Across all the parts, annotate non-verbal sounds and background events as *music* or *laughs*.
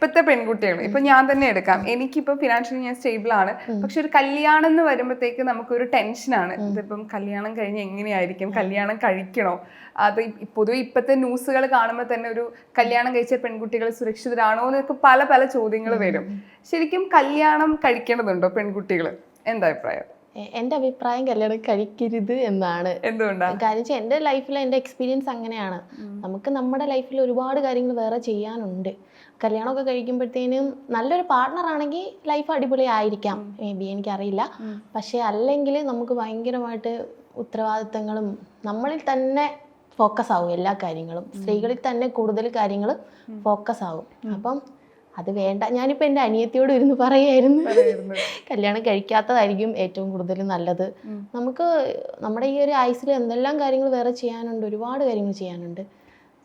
ഇപ്പോഴത്തെ പെൺകുട്ടികൾ ഇപ്പൊ ഞാൻ തന്നെ എടുക്കാം. എനിക്കിപ്പോ ഫിനാൻഷ്യലി ഞാൻ സ്റ്റേബിൾ ആണ്. പക്ഷെ ഒരു കല്യാണം എന്ന് വരുമ്പോഴത്തേക്ക് നമുക്കൊരു ടെൻഷനാണ് ഇതിപ്പം കല്യാണം കഴിഞ്ഞ് എങ്ങനെയായിരിക്കും? കല്യാണം കഴിക്കണോ? അത് പൊതുവെ ഇപ്പോഴത്തെ ന്യൂസുകൾ കാണുമ്പോൾ തന്നെ ഒരു കല്യാണം കഴിച്ച പെൺകുട്ടികൾ സുരക്ഷിതരാണോ എന്നൊക്കെ പല പല ചോദ്യങ്ങൾ വരും. ശരിക്കും കല്യാണം കഴിക്കേണ്ടതുണ്ടോ പെൺകുട്ടികൾ എന്താ അഭിപ്രായം? എന്റെ അഭിപ്രായം കല്യാണം കഴിക്കരുത് എന്നാണ്. എന്തുകൊണ്ടാണ് കാര്യം എന്റെ ലൈഫിൽ എന്റെ എക്സ്പീരിയൻസ് അങ്ങനെയാണ്. നമുക്ക് നമ്മുടെ ലൈഫിൽ ഒരുപാട് കാര്യങ്ങൾ വേറെ ചെയ്യാനുണ്ട്. കല്യാണമൊക്കെ കഴിക്കുമ്പോഴത്തേനും നല്ലൊരു പാർട്ണർ ആണെങ്കിൽ ലൈഫ് അടിപൊളി ആയിരിക്കാം മേ ബി എനിക്കറിയില്ല. പക്ഷേ അല്ലെങ്കിൽ നമുക്ക് ഭയങ്കരമായിട്ട് ഉത്തരവാദിത്തങ്ങളും നമ്മളിൽ തന്നെ ഫോക്കസ് ആവും എല്ലാ കാര്യങ്ങളും. സ്ത്രീകളിൽ തന്നെ കൂടുതൽ കാര്യങ്ങൾ ഫോക്കസ് ആവും. അപ്പം അത് വേണ്ട. ഞാനിപ്പോൾ എന്റെ അനിയത്തിയോട് ഇരുന്ന് പറയായിരുന്നു. കല്യാണം കഴിക്കാത്തതായിരിക്കും ഏറ്റവും കൂടുതൽ നല്ലത്. നമുക്ക് നമ്മുടെ ഈ ഒരു ആയുസിൽ എന്തെല്ലാം കാര്യങ്ങൾ വേറെ ചെയ്യാനുണ്ട് ഒരുപാട് കാര്യങ്ങൾ ചെയ്യാനുണ്ട്.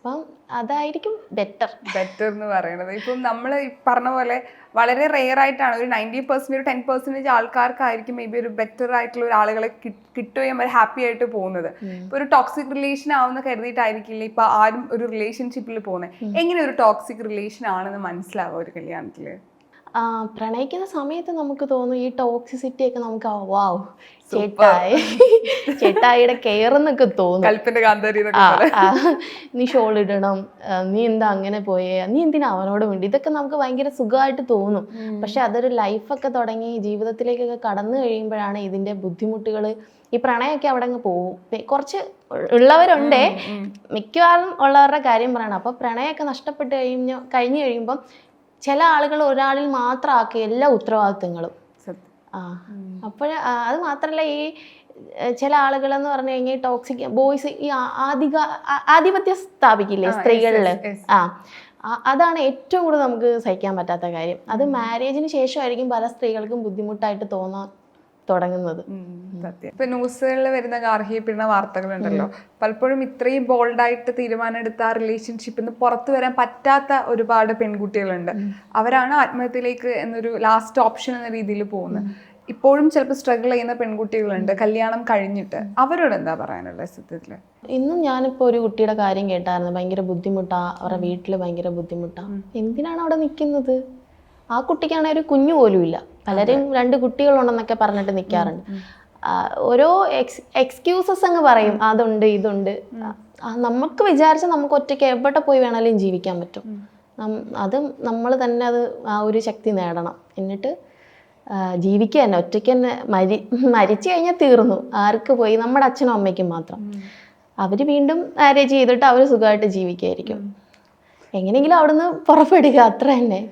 അപ്പം അതായിരിക്കും ബെറ്റർ ബെറ്റർ എന്ന് പറയുന്നത് ഇപ്പം നമ്മൾ പറഞ്ഞ പോലെ വളരെ റെയർ ആയിട്ടാണ്. ഒരു നയന്റി പെർസെന്റ് ഒരു ടെൻ പെർസെന്റേജ് ആൾക്കാർക്കായിരിക്കും മേ ബി ഒരു ബെറ്റർ ആയിട്ടുള്ള ഒരു ആളുകളെ കിട്ടുകയും അവർ ഹാപ്പി ആയിട്ട് പോകുന്നത്. ഇപ്പോൾ ഒരു ടോക്സിക് റിലേഷൻ ആവുന്ന കരുതിയിട്ടായിരിക്കില്ല ഇപ്പൊ ആരും ഒരു റിലേഷൻഷിപ്പിൽ പോകുന്നത് എങ്ങനെ ഒരു ടോക്സിക് റിലേഷൻ ആണെന്ന് മനസ്സിലാവുക ഒരു കല്യാണത്തിൽ? ആ, പ്രണയിക്കുന്ന സമയത്ത് നമുക്ക് തോന്നും ഈ ടോക്സിസിറ്റി ഒക്കെ നമുക്ക് വാവ് ചേട്ടായി. *laughs* ചേട്ടായിയുടെ കെയർ എന്നൊക്കെ തോന്നും. നീ ഷോൾ ഇടണം നീ എന്താ അങ്ങനെ പോയേ നീ എന്തിനാ അവനോട് വേണ്ടി ഇതൊക്കെ നമുക്ക് ഭയങ്കര സുഖമായിട്ട് തോന്നും. പക്ഷെ അതൊരു ലൈഫൊക്കെ തുടങ്ങി ജീവിതത്തിലേക്കൊക്കെ കടന്നു കഴിയുമ്പോഴാണ് ഇതിന്റെ ബുദ്ധിമുട്ടുകൾ ഈ പ്രണയമൊക്കെ അവിടെ അങ്ങ് പോവും കുറച്ച് ഉള്ളവരുണ്ടേ മിക്കവാറും ഉള്ളവരുടെ കാര്യം പറയണം. അപ്പൊ പ്രണയമൊക്കെ നഷ്ടപ്പെട്ട് കഴിഞ്ഞ കഴിഞ്ഞു കഴിയുമ്പം ചില ആളുകൾ ഒരാളിൽ മാത്രം ആക്കി എല്ലാ ഉത്തരവാദിത്തങ്ങളും. ആ അപ്പോൾ അത് മാത്രമല്ല ഈ ചില ആളുകളെന്ന് പറഞ്ഞു കഴിഞ്ഞാൽ ടോക്സിക് ബോയ്സ് ഈ ആധിക ആധിപത്യം സ്ഥാപിക്കില്ലേ സ്ത്രീകളിൽ ആ- അതാണ് ഏറ്റവും കൂടുതൽ നമുക്ക് സഹിക്കാൻ പറ്റാത്ത കാര്യം. അത് മാരേജിന് ശേഷമായിരിക്കും പല സ്ത്രീകൾക്കും ബുദ്ധിമുട്ടായിട്ട് തോന്നാൻ തുടങ്ങുന്നത്. സത്യം. ഇപ്പൊ ന്യൂസുകളിൽ വരുന്ന ഗാർഹിക പീഡന വാർത്തകളുണ്ടല്ലോ പലപ്പോഴും ഇത്രയും ബോൾഡായിട്ട് തീരുമാനം എടുത്ത ആ റിലേഷൻഷിപ്പിൽ നിന്ന് പുറത്തു വരാൻ പറ്റാത്ത ഒരുപാട് പെൺകുട്ടികളുണ്ട്. അവരാണ് ആത്മഹത്യയിലേക്ക് എന്നൊരു ലാസ്റ്റ് ഓപ്ഷൻ എന്ന രീതിയിൽ പോകുന്നത്. ഇപ്പോഴും ചിലപ്പോൾ സ്ട്രഗിൾ ചെയ്യുന്ന പെൺകുട്ടികളുണ്ട്. കല്യാണം കഴിഞ്ഞിട്ട്. അവരോട് എന്താ പറയാനുള്ളത് സത്യത്തിൽ? ഇന്നും ഞാനിപ്പോൾ ഒരു കുട്ടിയുടെ കാര്യം കേട്ടായിരുന്നു. ഭയങ്കര ബുദ്ധിമുട്ടാ. അവരുടെ വീട്ടിൽ ഭയങ്കര ബുദ്ധിമുട്ടാ. എന്തിനാണ് അവിടെ നിൽക്കുന്നത് ആ കുട്ടിക്കാണെങ്കിൽ ഒരു കുഞ്ഞു പോലും ഇല്ല. പലരും രണ്ട് കുട്ടികളുണ്ടെന്നൊക്കെ പറഞ്ഞിട്ട് നിൽക്കാറുണ്ട് ഓരോ എക്സ് എക്സ്ക്യൂസസ് അങ്ങ് പറയും അതുണ്ട് ഇതുണ്ട്. നമുക്ക് വിചാരിച്ചാൽ നമുക്ക് ഒറ്റയ്ക്ക് എവിടെ പോയി വേണമെങ്കിലും ജീവിക്കാൻ പറ്റും. അത് നമ്മൾ തന്നെ അത് ആ ഒരു ശക്തി നേടണം. എന്നിട്ട് ജീവിക്കുക തന്നെ ഒറ്റയ്ക്ക് തന്നെ മരി മരിച്ചു കഴിഞ്ഞാൽ തീർന്നു. ആർക്ക് പോയി? നമ്മുടെ അച്ഛനും അമ്മയ്ക്കും മാത്രം. അവർ വീണ്ടും മാരേജ് ചെയ്തിട്ട് അവർ സുഖമായിട്ട് ജീവിക്കായിരിക്കും. എങ്ങനെയെങ്കിലും അവിടുന്ന് പുറപ്പെടുക അത്ര തന്നെ.